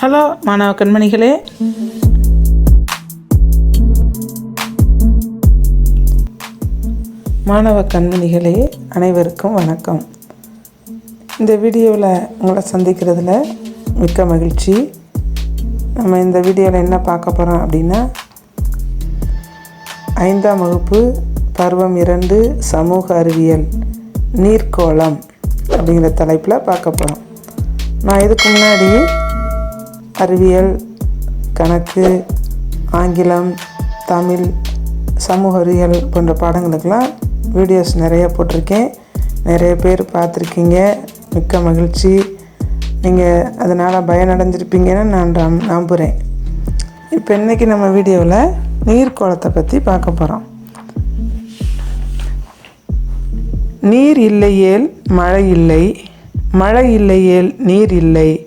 Hello மாணவ கண்மணிகளே. மாணவ கண்மணிகளே அனைவருக்கும் வணக்கம். இந்த வீடியோவில் உங்களை சந்திக்கிறதுல மிக்க மகிழ்ச்சி. நம்ம இந்த வீடியோவில் என்ன பார்க்க போகிறோம் அப்படின்னா ஐந்தாம் வகுப்பு பருவம் இரண்டு சமூக அறிவியல் நீர்க்கோளம் அப்படிங்கிற தலைப்பில் பார்க்க போகிறோம் நான் இதுக்கு முன்னாடி அறிவியல் கணக்கு ஆங்கிலம் தமிழ் சமூக அறிவியல் போன்ற பாடங்களுக்கெல்லாம் வீடியோஸ் நிறைய போட்டிருக்கேன். நிறைய பேர் பார்த்துருக்கீங்க. மிக்க மகிழ்ச்சி. நீங்கள் அதனால் பயனடைஞ்சிருப்பீங்கன்னு நான் நம்- நம்புகிறேன் இப்போ இன்றைக்கி நம்ம வீடியோவில் நீர்க்கோளத்தை பற்றி பார்க்க போகிறோம் நீர் இல்லையேல் மழை இல்லை. மழை இல்லையேல் நீர் இல்லை.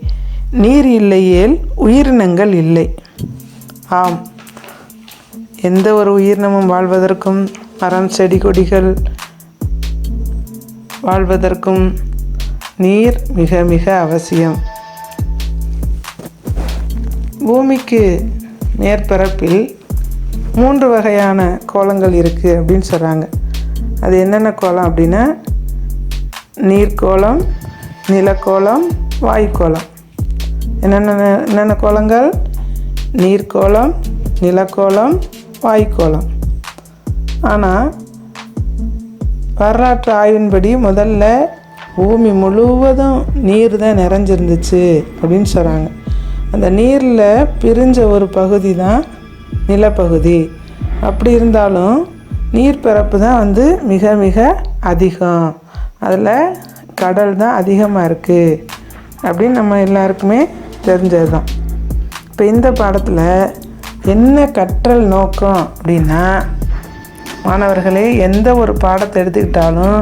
நீர் இல்லையேல் உயிரினங்கள் இல்லை. ஆம். எந்த ஒரு உயிரினமும் வாழ்வதற்கும் மரம் செடி கொடிகள் வாழ்வதற்கும் நீர் மிக மிக அவசியம். பூமிக்கு மேற்பரப்பில் மூன்று வகையான கோலங்கள் இருக்குது அப்படின்னு சொல்கிறாங்க அது என்னென்ன கோலம் அப்படின்னா நீர்க்கோளம் நிலக்கோளம் வாயுக்கோளம் என்னென்ன என்னென்ன கோலங்கள்? நீர்க்கோளம் நிலக்கோளம் வாய்க்கோளம் ஆனால் வரலாற்று ஆய்வின்படி முதல்ல பூமி முழுவதும் நீர் தான் நிறைஞ்சிருந்துச்சு அப்படின்னு சொல்கிறாங்க அந்த நீரில் பிரிஞ்ச ஒரு பகுதி தான் நிலப்பகுதி. அப்படி இருந்தாலும் நீர் பிறப்பு தான் வந்து மிக மிக அதிகம். அதில் கடல் தான் அதிகமாக இருக்குது அப்படின்னு நம்ம எல்லாருக்குமே தெரிஞ்சது தான் இப்போ இந்த பாடத்தில் என்ன கற்றல் நோக்கம் அப்படின்னா மாணவர்களே எந்த ஒரு பாடத்தை எடுத்துக்கிட்டாலும்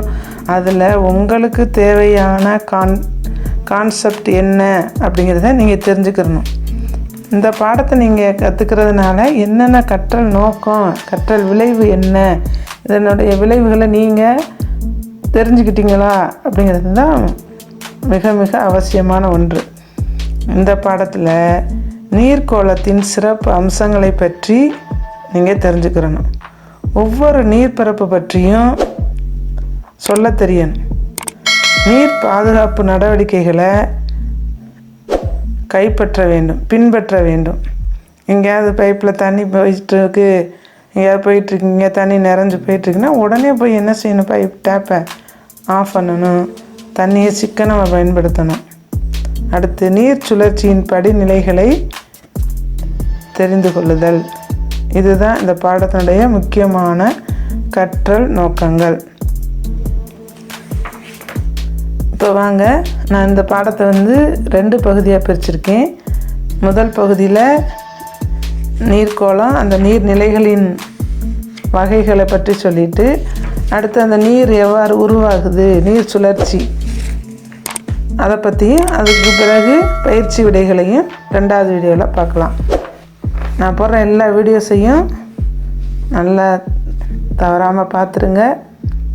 அதில் உங்களுக்கு தேவையான கான் கான்செப்ட் என்ன அப்படிங்கிறத நீங்கள் தெரிஞ்சுக்கிறணும் இந்த பாடத்தை நீங்கள் கற்றுக்கிறதுனால என்னென்ன கற்றல் நோக்கம் கற்றல் விளைவு என்ன இதனுடைய விளைவுகளை நீங்கள் தெரிஞ்சுக்கிட்டீங்களா அப்படிங்கிறது தான் மிக மிக அவசியமான ஒன்று. இந்த பாடத்தில் நீர்க்கோளத்தின் சிறப்பு அம்சங்களை பற்றி நீங்கள் தெரிஞ்சுக்கிறணும். ஒவ்வொரு நீர்ப்பரப்பு பற்றியும் சொல்ல தெரியணும். நீர் பாதுகாப்பு நடவடிக்கைகளை கைப்பற்ற வேண்டும் பின்பற்ற வேண்டும். எங்கேயாவது பைப்பில் தண்ணி போயிட்டுருக்கு எங்கேயாவது போயிட்டுருக்கீங்க தண்ணி நிறைஞ்சு போயிட்டுருக்குன்னா உடனே போய் என்ன செய்யணும்? பைப் டேப்பை ஆஃப் பண்ணணும். தண்ணியை சிக்கனமாக பயன்படுத்தணும். அடுத்து நீர் சுழற்சியின் படிநிலைகளை தெரிந்து கொள்ளுதல். இதுதான் இந்த பாடத்தினுடைய முக்கியமான கற்றல் நோக்கங்கள். இப்போ வாங்க நான் இந்த பாடத்தை வந்து ரெண்டு பகுதியாக பிரிச்சிருக்கேன். முதல் பகுதியில் நீர்க்கோளம் அந்த நீர்நிலைகளின் வகைகளை பற்றி சொல்லிட்டு அடுத்து அந்த நீர் எவ்வாறு உருவாகுது நீர் சுழற்சி அதை பற்றியும் அதுக்கு பிறகு பயிற்சி விடைகளையும் ரெண்டாவது வீடியோவில் பார்க்கலாம். நான் போடுற எல்லா வீடியோஸையும் நல்லா தவறாமல் பார்த்துருங்க.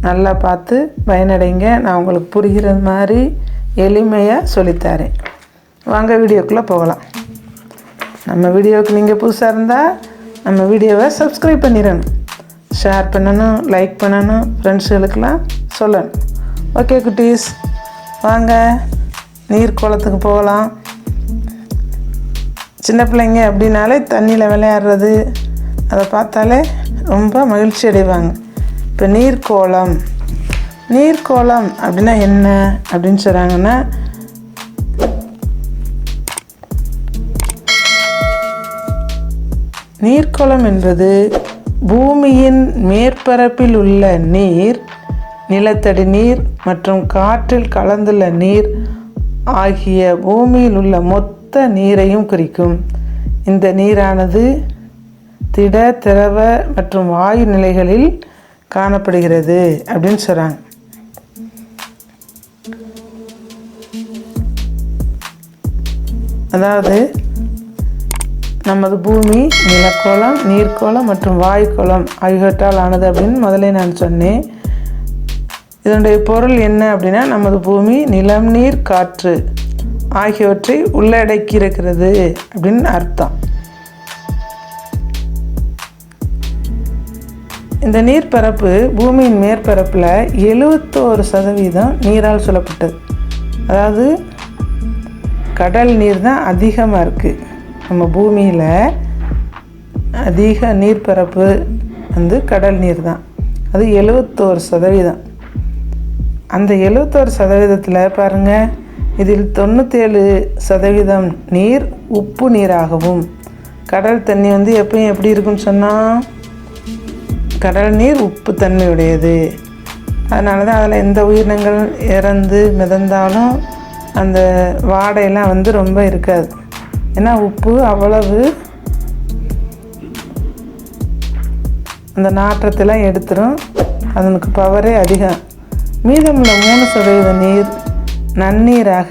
நல்லா பார்த்து பயனடைங்க. நான் உங்களுக்கு புரிகிற மாதிரி எளிமையாக சொல்லித்தரேன். வாங்க வீடியோக்குள்ளே போகலாம். நம்ம வீடியோவுக்கு நீங்கள் புதுசாக இருந்தால் நம்ம வீடியோவை சப்ஸ்கிரைப் பண்ணிடணும். ஷேர் பண்ணணும் லைக் பண்ணணும் ஃப்ரெண்ட்ஸுகளுக்கெல்லாம் சொல்லணும். ஓகே குட்டீஸ். வாங்க. நீர் குளத்துக்கு போகலாம். சின்ன பிள்ளைங்க அப்படின்னாலே தண்ணியில் விளையாடுறது அதை பார்த்தாலே ரொம்ப மகிழ்ச்சி அடைவாங்க. இப்போ நீர்க்கோளம். நீர்க்கோளம் அப்படின்னா என்ன அப்படின்னு சொல்கிறாங்கன்னா நீர்க்கோளம் என்பது பூமியின் மேற்பரப்பில் உள்ள நீர் நிலத்தடி நீர் மற்றும் காற்றில் கலந்துள்ள நீர் ஆகிய பூமியில் உள்ள மொத்த நீரையும் குறிக்கும். இந்த நீரானது திட திரவ மற்றும் வாயு நிலைகளில் காணப்படுகிறது அப்படின்னு சொல்கிறாங்க அதாவது நமது பூமி நிலக்கோளம் நீர்க்கோளம் மற்றும் வாயுக்கோளம் ஆகியவற்றால் ஆனது அப்படின்னு முதல்ல நான் சொன்னேன். இதனுடைய பொருள் என்ன அப்படின்னா நமது பூமி நிலம் நீர் காற்று ஆகியவற்றை உள்ளடக்கி இருக்கிறது அப்படின்னு அர்த்தம். இந்த நீர்ப்பரப்பு பூமியின் மேற்பரப்பில் எழுவத்தோரு சதவீதம் நீரால் சூழப்பட்டது. அதாவது கடல் நீர் தான் அதிகமாக இருக்குது நம்ம பூமியில் அதிக நீர்ப்பரப்பு வந்து கடல் நீர் தான். அது எழுவத்தோரு சதவீதம். அந்த எழுபத்தோரு சதவீதத்தில் பாருங்கள் இதில் தொண்ணூற்றேழு சதவீதம் நீர் உப்பு நீராகவும். கடல் தண்ணி வந்து எப்பயும் எப்படி இருக்குன்னு சொன்னால் கடல் நீர் உப்பு தன்மையுடையது. அதனால தான் அதில் எந்த உயிரினங்கள் இறந்து மிதந்தாலும் அந்த வாடையெல்லாம் வந்து ரொம்ப இருக்காது. ஏன்னா உப்பு அவ்வளவு அந்த நாற்றத்தெல்லாம் எடுத்துரும். அதனுக்கு பவரே அதிகம். மீதமுள்ள மூணு சதவீத நீர் நன்னீராக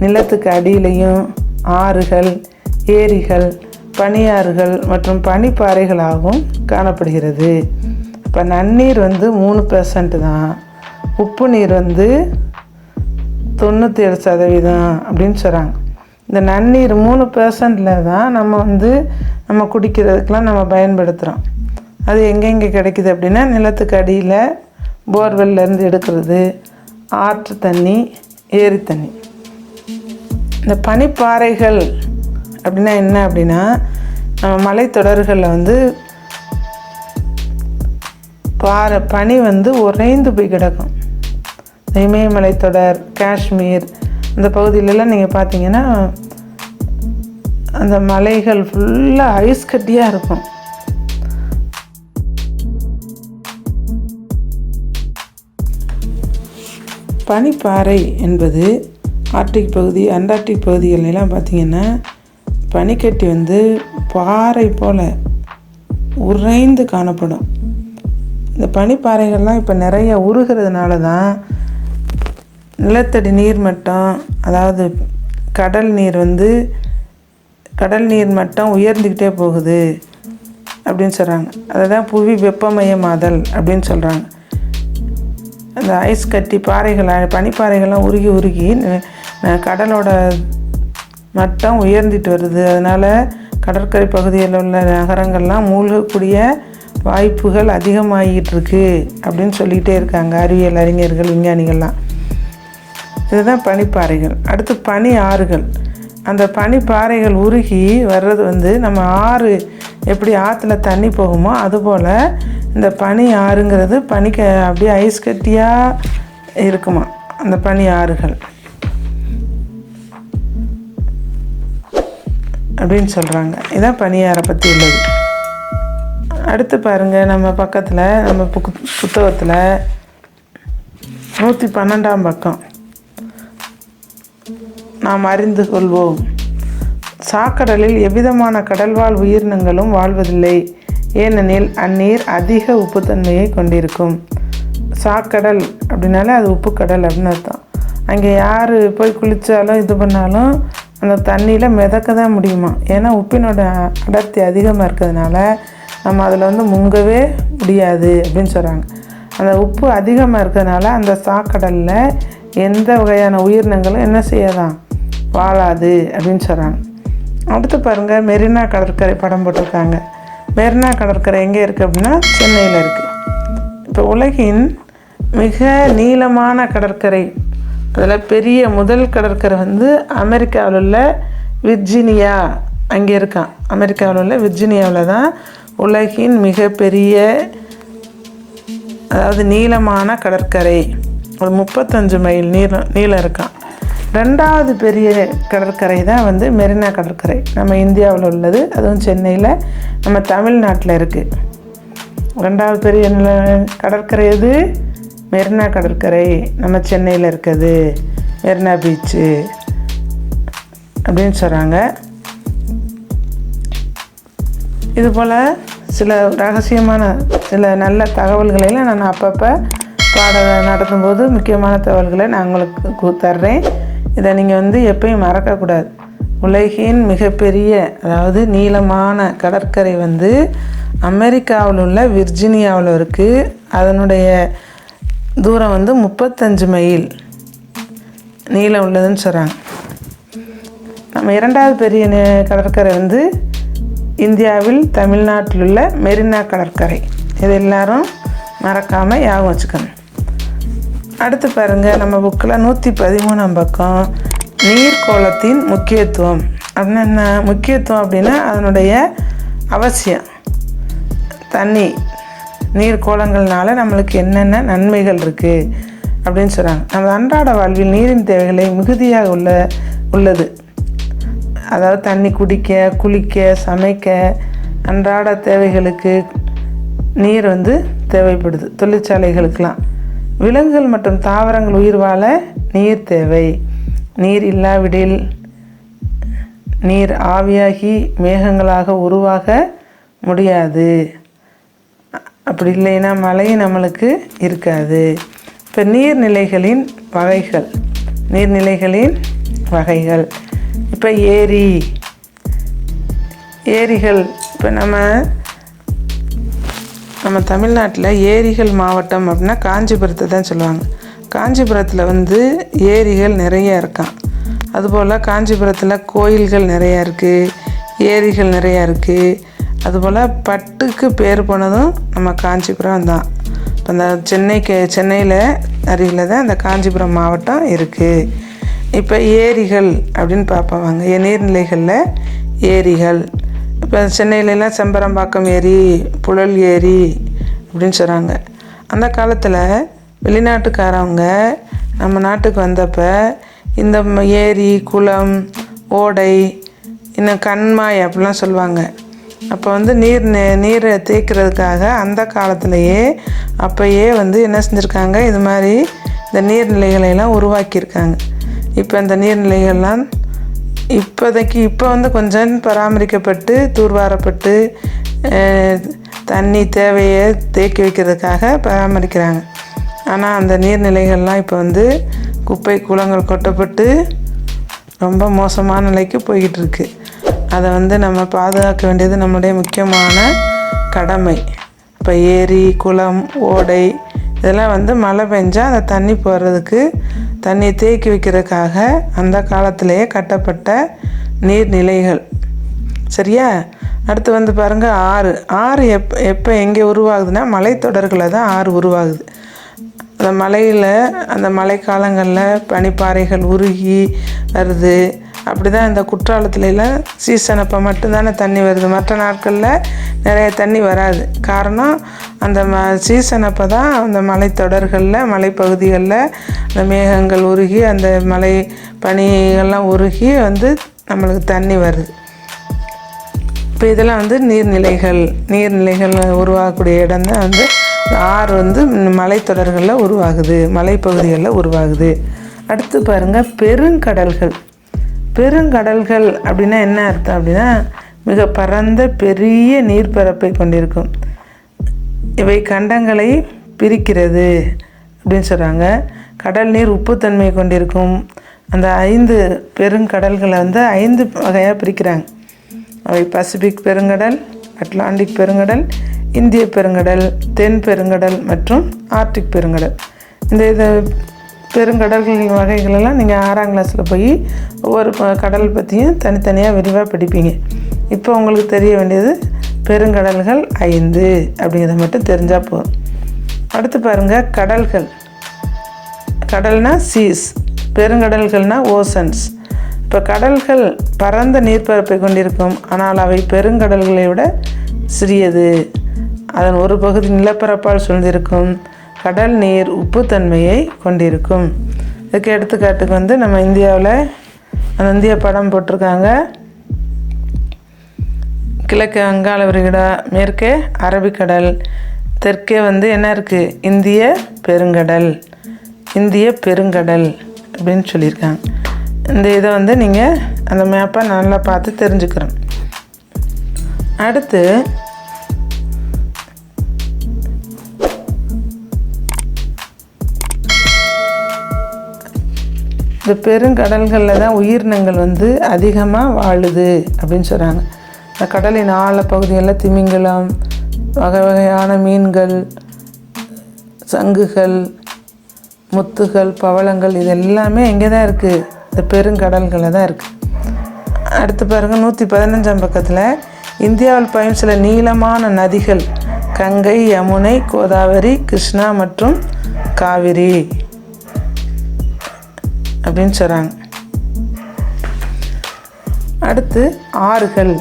நிலத்துக்கு அடியிலையும் ஆறுகள் ஏரிகள் பனியாறுகள் மற்றும் பனிப்பாறைகளாகவும் காணப்படுகிறது. இப்போ நன்னீர் வந்து மூணு பெர்சன்ட் தான். உப்பு நீர் வந்து தொண்ணூற்றி ஏழு சதவீதம் அப்படின்னு சொல்கிறாங்க இந்த நன்னீர் மூணு பெர்சன்டில் தான் நம்ம வந்து நம்ம குடிக்கிறதுக்கெலாம் நம்ம பயன்படுத்துகிறோம் அது எங்கெங்கே கிடைக்குது அப்படின்னா நிலத்துக்கு அடியில் போர்வெல்லேருந்து எடுக்கிறது ஆற்று தண்ணி ஏரி தண்ணி. இந்த பனிப்பாறைகள் அப்படின்னா என்ன அப்படின்னா நம்ம மலைத்தொடர்களில் வந்து பாறை பனி வந்து உறைந்து போய் கிடக்கும். இந்த இமயமலை தொடர் காஷ்மீர் இந்த பகுதியிலலாம் நீங்கள் பார்த்தீங்கன்னா அந்த மலைகள் ஃபுல்லாக ஐஸ் கட்டியாக இருக்கும். பனிப்பாறை என்பது ஆர்டிக் பகுதி அண்டார்டிக் பகுதிகளெல்லாம் பார்த்திங்கன்னா பனிக்கட்டி வந்து பாறை போல் உறைந்து காணப்படும். இந்த பனிப்பாறைகள்லாம் இப்போ நிறைய உருகிறதுனால தான் நிலத்தடி நீர் மட்டம் அதாவது கடல் நீர் வந்து கடல் நீர் மட்டம் உயர்ந்துக்கிட்டே போகுது அப்படின்னு சொல்கிறாங்க அதை தான் புவி வெப்பமயமாதல் அப்படின்னு சொல்கிறாங்க அந்த ஐஸ் கட்டி பாறைகள் பனிப்பாறைகள்லாம் உருகி உருகி கடலோட மட்டம் உயர்ந்துட்டு வருது. அதனால் கடற்கரை பகுதியில் உள்ள நகரங்கள்லாம் மூழ்கக்கூடிய வாய்ப்புகள் அதிகமாகிட்டு இருக்கு அப்படின்னு சொல்லிகிட்டே இருக்காங்க அறிவியல் அறிஞர்கள் விஞ்ஞானிகள்லாம். இதுதான் பனிப்பாறைகள். அடுத்து பனி ஆறுகள். அந்த பனிப்பாறைகள் உருகி வர்றது வந்து நம்ம ஆறு எப்படி ஆற்றுல தண்ணி போகுமோ அதுபோல் இந்த பனி ஆறுங்கிறது பனிக்க அப்படியே ஐஸ் கட்டியாக இருக்குமா? அந்த பனி ஆறுகள். அப்படின்னு சொல்கிறாங்க இதான் பனியாரை பற்றி உள்ளது. அடுத்து பாருங்கள் நம்ம பக்கத்தில் நம்ம புக்கு புத்தகத்தில் நூற்றி பன்னெண்டாம் பக்கம். நாம் அறிந்து கொள்வோம். சாக்கடலில் எவ்விதமான கடல்வாழ் உயிரினங்களும் வாழ்வதில்லை. ஏனெனில் அந்நீர் அதிக உப்புத்தன்மையை கொண்டிருக்கும். சாக்கடல் அப்படின்னாலே அது உப்பு கடல் அப்படின்னு அர்த்தம். அங்கே யார் போய் குளித்தாலும் இது பண்ணாலும் அந்த தண்ணியில் மிதக்க தான் முடியுமா? ஏன்னா உப்பினோட அடர்த்தி அதிகமாக இருக்கிறதுனால நம்ம அதில் வந்து முங்கவே முடியாது அப்படின்னு சொல்கிறாங்க அந்த உப்பு அதிகமாக இருக்கிறதுனால அந்த சாக்கடலில் எந்த வகையான உயிரினங்களும் என்ன செய்யலாம்? வாழாது அப்படின்னு சொல்கிறாங்க அடுத்து பாருங்கள் மெரினா கடற்கரை படம் போட்டிருக்காங்க. மெரினா கடற்கரை எங்கே இருக்குது அப்படின்னா சென்னையில் இருக்குது இப்போ உலகின் மிக நீளமான கடற்கரை அதில் பெரிய முதல் கடற்கரை வந்து அமெரிக்காவில் உள்ள விர்ஜினியா. அங்கே இருக்கான். அமெரிக்காவில் உள்ள விர்ஜினியாவில் தான் உலகின் மிகப்பெரிய அதாவது நீளமான கடற்கரை. ஒரு முப்பத்தஞ்சு மைல் நீளம் நீளம் இருக்கான். ரெண்டாவது பெரிய கடற்கரை தான் வந்து மெரினா கடற்கரை. நம்ம இந்தியாவில் உள்ளது அதுவும் சென்னையில் நம்ம தமிழ்நாட்டில் இருக்குது ரெண்டாவது பெரிய நில கடற்கரை எது? மெரினா கடற்கரை. நம்ம சென்னையில் இருக்குது மெரினா பீச்சு அப்படின்னு சொல்கிறாங்க இது போல் சில ரகசியமான சில நல்ல தகவல்களையும் நான் அப்பப்போ பாட நடத்தும்போது முக்கியமான தகவல்களை நான் உங்களுக்கு தர்றேன். இதை நீங்கள் வந்து எப்பயும் மறக்கக்கூடாது உலகின் மிகப்பெரிய அதாவது நீளமான கடற்கரை வந்து அமெரிக்காவில் உள்ள விர்ஜினியாவில் இருக்குது அதனுடைய தூரம் வந்து முப்பத்தஞ்சு மைல். நீளம் உள்ளதுன்னு சொல்கிறாங்க நம்ம இரண்டாவது பெரிய கடற்கரை வந்து இந்தியாவில் தமிழ்நாட்டில் உள்ள மெரினா கடற்கரை. இது எல்லாரும் மறக்காமல் ஞாபகம் வச்சுக்கணும். அடுத்து பாருங்கள் நம்ம புக்கில் நூற்றி பதிமூணாம் பக்கம் நீர்க்கோளத்தின் முக்கியத்துவம். அப்படின்னா என்ன? முக்கியத்துவம் அப்படின்னா அதனுடைய அவசியம். தண்ணி நீர் கோலங்கள்னால நம்மளுக்கு என்னென்ன நன்மைகள் இருக்குது அப்படின்னு சொல்கிறாங்க நம்ம அன்றாட வாழ்வில் நீரின் தேவைகளை மிகுதியாக உள்ள உள்ளது. அதாவது தண்ணி குடிக்க குளிக்க சமைக்க அன்றாட தேவைகளுக்கு நீர் வந்து தேவைப்படுது. தொழிற்சாலைகளுக்கெலாம் விலங்குகள் மற்றும் தாவரங்கள் உயிர் வாழ நீர் தேவை. நீர் இல்லாவிடில் நீர் ஆவியாகி மேகங்களாக உருவாக முடியாது. அப்படி இல்லைன்னா மழையும் நம்மளுக்கு இருக்காது. இப்போ நீர்நிலைகளின் வகைகள் நீர்நிலைகளின் வகைகள். இப்போ ஏரி ஏரிகள் இப்போ நம்ம நம்ம தமிழ்நாட்டில் ஏரிகள் மாவட்டம் அப்படின்னா காஞ்சிபுரத்தை தான் சொல்லுவாங்க. காஞ்சிபுரத்தில் வந்து ஏரிகள் நிறைய இருக்கான் அதுபோல் காஞ்சிபுரத்தில் கோயில்கள் நிறையா இருக்குது ஏரிகள் நிறையா இருக்குது அதுபோல் பட்டுக்கு பேர் போனதும் நம்ம காஞ்சிபுரம் தான். இப்போ அந்த சென்னைக்கு சென்னையில் அருகில் தான் அந்த காஞ்சிபுரம் மாவட்டம் இருக்குது இப்போ ஏரிகள் அப்படின்னு பார்ப்பாங்க நீர்நிலைகளில் ஏரிகள். இப்போ சென்னையிலலாம் செம்பரம்பாக்கம் ஏரி புழல் ஏரி அப்படின்னு சொல்கிறாங்க அந்த காலத்தில் வெளிநாட்டுக்காரவங்க நம்ம நாட்டுக்கு வந்தப்போ இந்த ஏரி குளம் ஓடை இன்னும் கண்மாய் அப்படிலாம் சொல்லுவாங்க. அப்போ வந்து நீர் நீரை தேய்க்கிறதுக்காக அந்த காலத்திலேயே அப்போயே வந்து என்ன செஞ்சுருக்காங்க? இது மாதிரி இந்த நீர்நிலைகளை எல்லாம் உருவாக்கியிருக்காங்க. இப்போ இந்த நீர்நிலைகள்லாம் இப்போதைக்கு இப்போ வந்து கொஞ்சம் பராமரிக்கப்பட்டு தூர்வாரப்பட்டு தண்ணி தேவையை தேக்கி வைக்கிறதுக்காக பராமரிக்கிறாங்க. ஆனால் அந்த நீர்நிலைகள்லாம் இப்போ வந்து குப்பை குளங்கள் கொட்டப்பட்டு ரொம்ப மோசமான நிலைக்கு போய்கிட்டு இருக்கு அதை வந்து நம்ம பாதுகாக்க வேண்டியது நம்முடைய முக்கியமான கடமை. இப்போ ஏரி குளம் ஓடை இதெல்லாம் வந்து மழை பெஞ்சால் அந்த தண்ணி போடுறதுக்கு தண்ணியை தேக்கி வைக்கிறதுக்காக அந்த காலத்திலேயே கட்டப்பட்ட நீர்நிலைகள். சரியா? அடுத்து வந்து பாருங்கள் ஆறு. ஆறு எப் எப்போ எங்கே உருவாகுதுன்னா மலைத்தொடர்களில் தான் ஆறு உருவாகுது. அந்த மலையில் அந்த மழைக்காலங்களில் பனிப்பாறைகள் உருகி வருது. அப்படி தான் இந்த குற்றாலத்துலலாம் சீசன் அப்போ மட்டும்தானே தண்ணி வருது. மற்ற நாட்களில் நிறைய தண்ணி வராது. காரணம் அந்த ம சீசன் அப்போ தான் அந்த மலைத்தொடர்களில் மலைப்பகுதிகளில் அந்த மேகங்கள் உருகி அந்த மலை பனிகள்லாம் உருகி வந்து நம்மளுக்கு தண்ணி வருது. இப்போ இதெல்லாம் வந்து நீர்நிலைகள் நீர்நிலைகள் உருவாகக்கூடிய இடம் தான் வந்து ஆறு வந்து மலைத்தொடர்களில் உருவாகுது மலைப்பகுதிகளில் உருவாகுது. அடுத்து பாருங்கள் பெருங்கடல்கள். பெருங்கடல்கள் அப்படின்னா என்ன அர்த்தம் அப்படின்னா மிக பரந்த பெரிய நீர்ப்பரப்பை கொண்டிருக்கும். இவை கண்டங்களை பிரிக்கிறது அப்படின்னு சொல்கிறாங்க கடல் நீர் உப்புத்தன்மை கொண்டிருக்கும். அந்த ஐந்து பெருங்கடல்களை வந்து ஐந்து வகையாக பிரிக்கிறாங்க. அவை பசிபிக் பெருங்கடல் அட்லாண்டிக் பெருங்கடல் இந்திய பெருங்கடல் தென் பெருங்கடல் மற்றும் ஆர்டிக் பெருங்கடல். இந்த இதை பெருங்கடல்களின் வகைகளெல்லாம் நீங்கள் ஆறாம் கிளாஸில் போய் ஒவ்வொரு கடல் பற்றியும் தனித்தனியாக விரிவாக படிப்பீங்க. இப்போ உங்களுக்கு தெரிய வேண்டியது பெருங்கடல்கள் ஐந்து அப்படிங்கிறத மட்டும் தெரிஞ்சால் போதும். அடுத்து பாருங்கள் கடல்கள். கடல்னா சீஸ் பெருங்கடல்கள்னால் ஓசன்ஸ் இப்போ கடல்கள் பரந்த நீர்ப்பரப்பை கொண்டிருக்கும் ஆனால் அவை பெருங்கடல்களை விட சிறியது. அதன் ஒரு பகுதி நிலப்பரப்பால் சூழ்ந்திருக்கும். கடல் நீர் உப்புத்தன்மையை கொண்டிருக்கும். இதுக்கு எடுத்துக்காட்டுக்கு வந்து நம்ம இந்தியாவில் அந்த இந்திய படம் போட்டிருக்காங்க. கிழக்கு அங்காள விரிகுடா மேற்கே அரபிக்கடல் தெற்கே வந்து என்ன இருக்குது இந்திய பெருங்கடல் இந்திய பெருங்கடல் அப்படின்னு சொல்லியிருக்காங்க. இந்த இதை வந்து நீங்கள் அந்த மேப்பை நல்லா பார்த்து தெரிஞ்சுக்கிறோம் அடுத்து இந்த பெருங்கடல்களில் தான் உயிரினங்கள் வந்து அதிகமாக வாழுது அப்படின்னு சொல்கிறாங்க இந்த கடலின் ஆழ பகுதிகளில் திமிங்கலம் வகை வகையான மீன்கள் சங்குகள் முத்துகள் பவளங்கள் இது எல்லாமே எங்கே தான் இருக்குது இந்த பெருங்கடல்களில் தான் இருக்குது அடுத்து பாருங்கள் நூற்றி பதினஞ்சாம் பக்கத்தில் இந்தியாவில் பயன் சில நீளமான நதிகள் கங்கை யமுனை கோதாவரி கிருஷ்ணா மற்றும் காவிரி. அப்படின்னு சொல்கிறாங்க அடுத்து ஆறுகள்.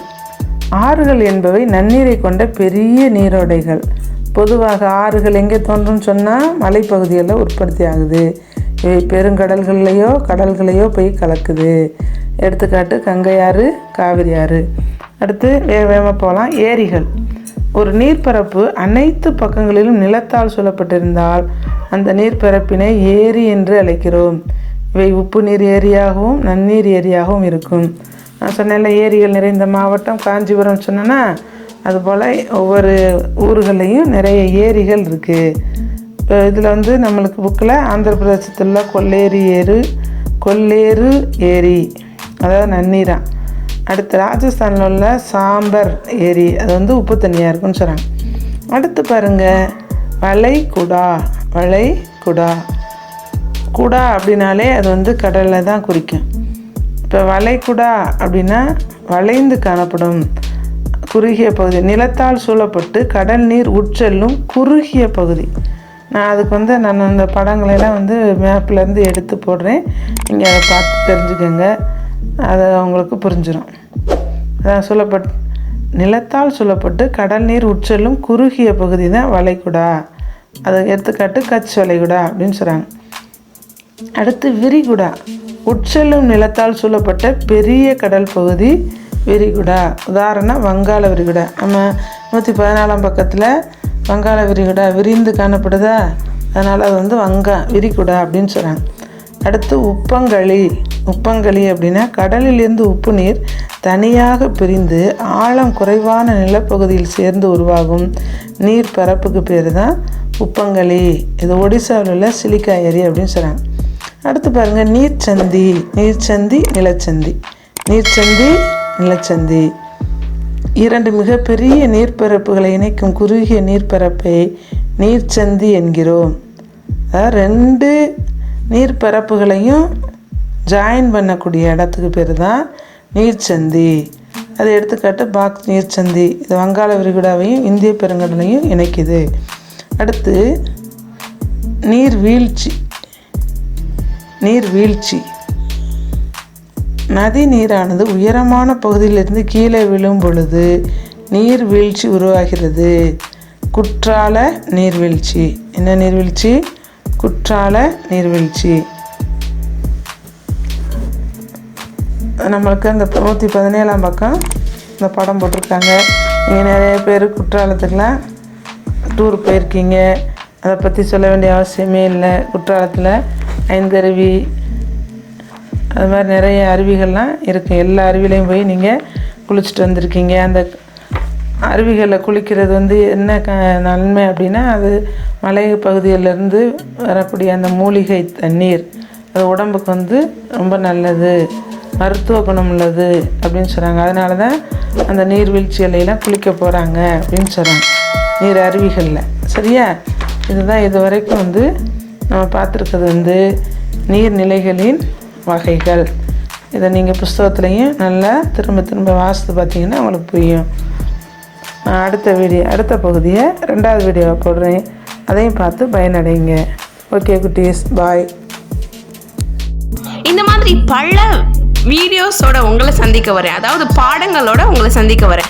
ஆறுகள் என்பவை நன்னீரை கொண்ட பெரிய நீரோடைகள். பொதுவாக ஆறுகள் எங்கே தோன்றும்னு சொன்னால் மலைப்பகுதிகளில் உற்பத்தி ஆகுது. இவை பெருங்கடல்கள்லையோ கடல்களையோ போய் கலக்குது. எடுத்துக்காட்டு கங்கை ஆறு காவிரி ஆறு. அடுத்து வேக வேகமாக போகலாம் ஏரிகள். ஒரு நீர்ப்பரப்பு அனைத்து பக்கங்களிலும் நிலத்தால் சூழப்பட்டிருந்தால் அந்த நீர்ப்பரப்பினை ஏரி என்று அழைக்கிறோம். இவை உப்பு நீர் ஏரியாகவும் நன்னீர் ஏரியாகவும் இருக்கும். நான் சொன்னேன்ல ஏரிகள் நிறைந்த மாவட்டம் காஞ்சிபுரம் சொன்னேன்னா அதுபோல் ஒவ்வொரு ஊர்களையும் நிறைய ஏரிகள் இருக்குது இப்போ இதில் வந்து நம்மளுக்கு புக்கில் ஆந்திர பிரதேசத்தில் உள்ள கொல்லேரி ஏறு கொல்லேறு ஏரி அதாவது நன்னீரா. அடுத்து ராஜஸ்தானில் உள்ள சாம்பர் ஏரி அது வந்து உப்பு தண்ணியாக இருக்குன்னு சொல்கிறாங்க அடுத்து பாருங்கள் வளைகுடா வளைகுடா. குடா அப்படின்னாலே அது வந்து கடலில் தான் குறிக்கும். இப்போ வளைகுடா அப்படின்னா வளைந்து காணப்படும். குறுகிய பகுதி. நிலத்தால் சூழப்பட்டு கடல் நீர் உட்செல்லும் குறுகிய பகுதி. நான் அதுக்கு வந்து நான் அந்த படங்களெல்லாம் வந்து மேப்லேருந்து எடுத்து போடுறேன். நீங்கள் அதை பார்த்து தெரிஞ்சுக்கோங்க. அது உங்களுக்கு புரிஞ்சிடும் அதான் சூழப்பட் நிலத்தால் சூழப்பட்டு கடல் நீர் உட்செல்லும் குறுகிய பகுதி தான் வளைகுடா அது எடுத்துக்காட்டு கட்ச் வளைகுடா அப்படின்னு சொல்கிறாங்க அடுத்து விரிகுடா. உட்செல்லும் நிலத்தால் சூழப்பட்ட பெரிய கடல் பகுதி விரிகுடா. உதாரணம் வங்காள விரிகுடா. நம்ம நூற்றி பதினாலாம் பக்கத்தில் வங்காள விரிகுடா விரிந்து காணப்படுதா? அதனால் அது வந்து வங்கா விரிகுடா அப்படின்னு சொல்கிறாங்க அடுத்து உப்பங்களி உப்பங்களி அப்படின்னா கடலிலிருந்து உப்பு நீர் தனியாக பிரிந்து ஆழம் குறைவான நிலப்பகுதியில் சேர்ந்து உருவாகும். நீர் பரப்புக்கு பேர் தான் உப்பங்களி இது ஒடிசாவில் உள்ள சிலிக்கா ஏரி அப்படின்னு சொல்கிறாங்க அடுத்து பாருங்கள் நீர்ச்சந்தி நீர்ச்சந்தி நிலச்சந்தி. நீர்ச்சந்தி நிலச்சந்தி. இரண்டு மிகப்பெரிய நீர்ப்பரப்புகளை இணைக்கும் குறுகிய நீர்ப்பரப்பை நீர்ச்சந்தி என்கிறோம். அதாவது ரெண்டு நீர்ப்பரப்புகளையும் ஜாயின் பண்ணக்கூடிய இடத்துக்கு பேர் தான் நீர்ச்சந்தி. அது எடுத்துக்காட்டு பாக்ஸ் நீர்ச்சந்தி. இது வங்காள விரிகுடாவையும் இந்திய பெருங்கடலையும் இணைக்குது. அடுத்து நீர்வீழ்ச்சி. நீர்வீழ்ச்சி நதி நீரானது உயரமான பகுதியிலிருந்து கீழே விழும் பொழுது நீர்வீழ்ச்சி உருவாகிறது. குற்றால நீர்வீழ்ச்சி என்ன நீர்வீழ்ச்சி குற்றால நீர்வீழ்ச்சி நம்மளுக்கு அந்த நூற்றி பதினேழாம் பக்கம் இந்த படம் போட்டிருக்காங்க. நீங்கள் நிறைய பேர் குற்றாலத்துக்கெலாம் டூர் போயிருக்கீங்க. அதை பற்றி சொல்ல வேண்டிய அவசியமே இல்லை. குற்றாலத்தில் ஐந்தருவி அது மாதிரி நிறைய அருவிகள்லாம் இருக்குது எல்லா அருவிலையும் போய் நீங்கள் குளிச்சுட்டு வந்திருக்கீங்க. அந்த அருவிகளில் குளிக்கிறது வந்து என்ன க நன்மை அப்படின்னா அது மலை பகுதியிலேருந்து வரக்கூடிய அந்த மூலிகை தண்ணீர். அது உடம்புக்கு வந்து ரொம்ப நல்லது. மருத்துவ குணம் உள்ளது அப்படின்னு சொல்கிறாங்க அதனால தான் அந்த நீர்வீழ்ச்சிகளையெல்லாம் குளிக்க போகிறாங்க அப்படின்னு சொல்கிறாங்க நீர் அருவிகளில். சரியா? இதுதான் இது வரைக்கும் வந்து நம்ம பார்த்துருக்கிறது வந்து நீர்நிலைகளின் வகைகள். இதை நீங்கள் புஸ்தகத்துலேயும் நல்லா திரும்ப திரும்ப வாசித்து பார்த்தீங்கன்னா உங்களுக்கு புரியும். நான் அடுத்த வீடியோ அடுத்த பகுதியை ரெண்டாவது வீடியோவை போடுறேன். அதையும் பார்த்து பயனடைங்க. ஓகே குட்டீஸ் பாய். இந்த மாதிரி பல வீடியோஸோட உங்களை சந்திக்க வரேன். அதாவது பாடங்களோட உங்களை சந்திக்க வரேன்.